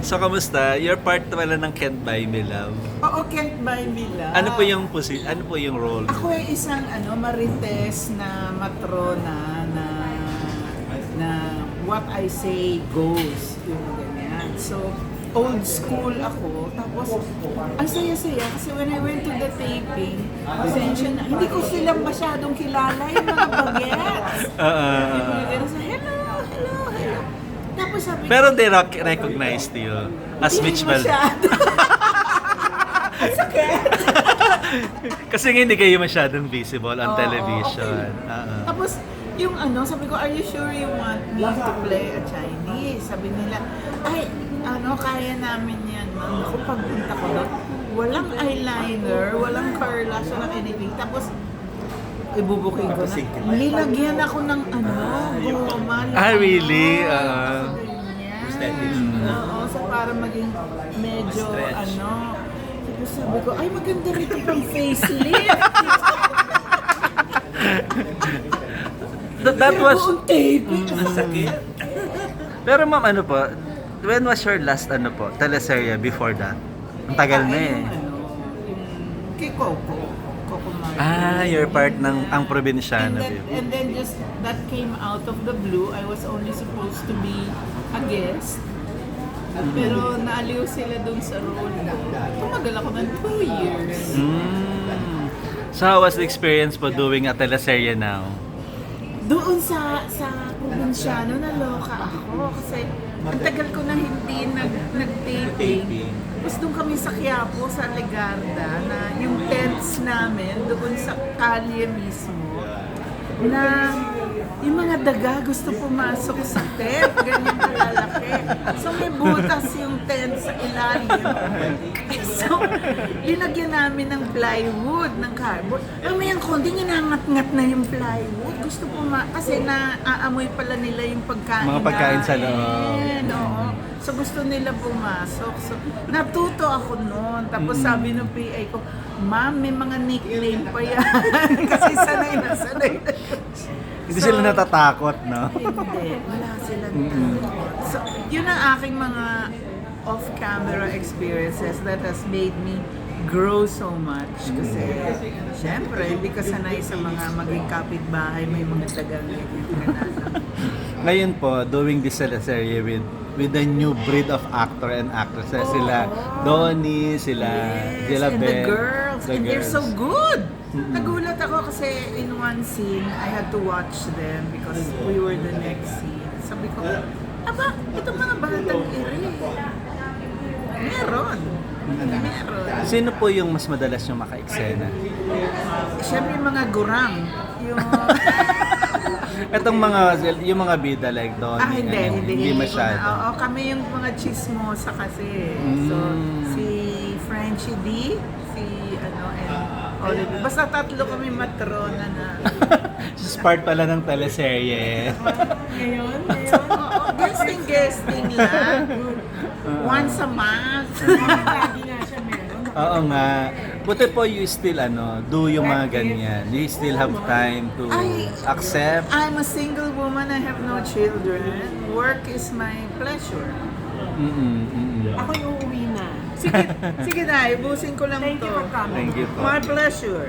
So, kamusta? You're part pala ng Can't Buy Me Love. Oo, Can't Buy Me Love. Ano po yung posi- ano po yung role? Ako ay isang ano, marites na matrona na na what I say goes. Yung ganyan. So, old school ako. Tapos, ang saya-saya kasi when I went to the taping, pasensya na, hindi ko sila masyadong kilala yung mga bagets. Ah, Yung mga ah. ganun, so, hello, hello, hello. Tapos sabi Pero they rock- recognized you as "Hindi Mitch Val. masyado." Ang sakit. Kasi nga hindi kayo masyadong visible on Oo, television. okay. Ah, ah. Tapos, yung ano, sabi ko, are you sure you want me to play a Chinese? Sabi nila, ay, ano, kaya namin yan, ma'am. Ako, pagpunta ko doon, walang eyeliner, walang curlash, walang anything. Tapos, ibubuking ko na. Nilagyan ako ng ano, goma. Ah, really? Oo, Ah. ganyan. Oo, so para maging medyo, ano, tapos sabi ko, ay maganda rito pang facelift. That, that was... Buong tape. Pero ma'am, ano po? When was your last, ano po, teleserye before that? Ang tagal na eh. Ano, yung kay Coco. Coco Martin. Ah, you're part ng ang and probinsyano. then, babe. and then just that came out of the blue. I was only supposed to be a guest. Pero naaliw sila dun sa role ko. Tumagal ako ng two years. Mm. So how was the experience po doing a teleserye now? Doon sa sa probinsyano, naloka ako. Kasi ang tagal ko na hindi nag, nag-taping. Tapos doon kami sa Quiapo, sa Legarda, na yung tents namin, doon sa kalye mismo, na yung mga daga gusto pumasok sa tent, ganyan kalalaki. So may butas yung tent sa ilalim. So, linagyan namin ng plywood, ng cardboard. Mamayang konti, ninangat-ngat na yung plywood. Gusto puma... Kasi naaamoy pala nila yung pagkain Mga pagkain sa loob. namin, oo. So gusto nila pumasok. So natuto ako noon. Tapos Mm. sabi ng PA ko, Ma'am, may mga nickname pa yan. Kasi sanay na sanay na. Hindi So, sila natatakot, no? Hindi, wala silang Mm-mm. So, yun ang aking mga off-camera experiences that has made me grow so much. Kasi, syempre, hindi ka sanay sa mga maging kapitbahay, may mga tagang ganyan. Ngayon po, doing this teleserye with with the new breed of actor and actresses. Sila Donnie, sila Yes, sila and the Ben. girls, the and they're so girls. good. Mm-mm. Nagulat ako kasi in one scene, I had to watch them because we were the next scene. Sabi ko, aba, itong mga batang iri. Meron. Meron. Sino po yung mas madalas yung maka-eksena? Siyempre yung mga gurang. Yung... Itong mga, yung mga bida like Donnie, ah, hindi, ano, hindi. hindi masyado. Oo, kami yung mga chismosa kasi. So, Mm. si Frenchie D, si ano, and Oliver. Basta tatlo kami matrona na. Just part pala ng teleserye. Ngayon, ngayon. Oo, guesting, guesting lang. Once a month. Lagi nga siya meron. Oo nga. Buti po you still ano, do yung mga ganyan. You still have time to Ay. accept. I'm a single woman, I have no children. Work is my pleasure. Mm-mm, mm-mm. Ako yung uuwi na. Sige, sige na, ibusin ko lang Thank to. you for coming. Thank you po. My pleasure.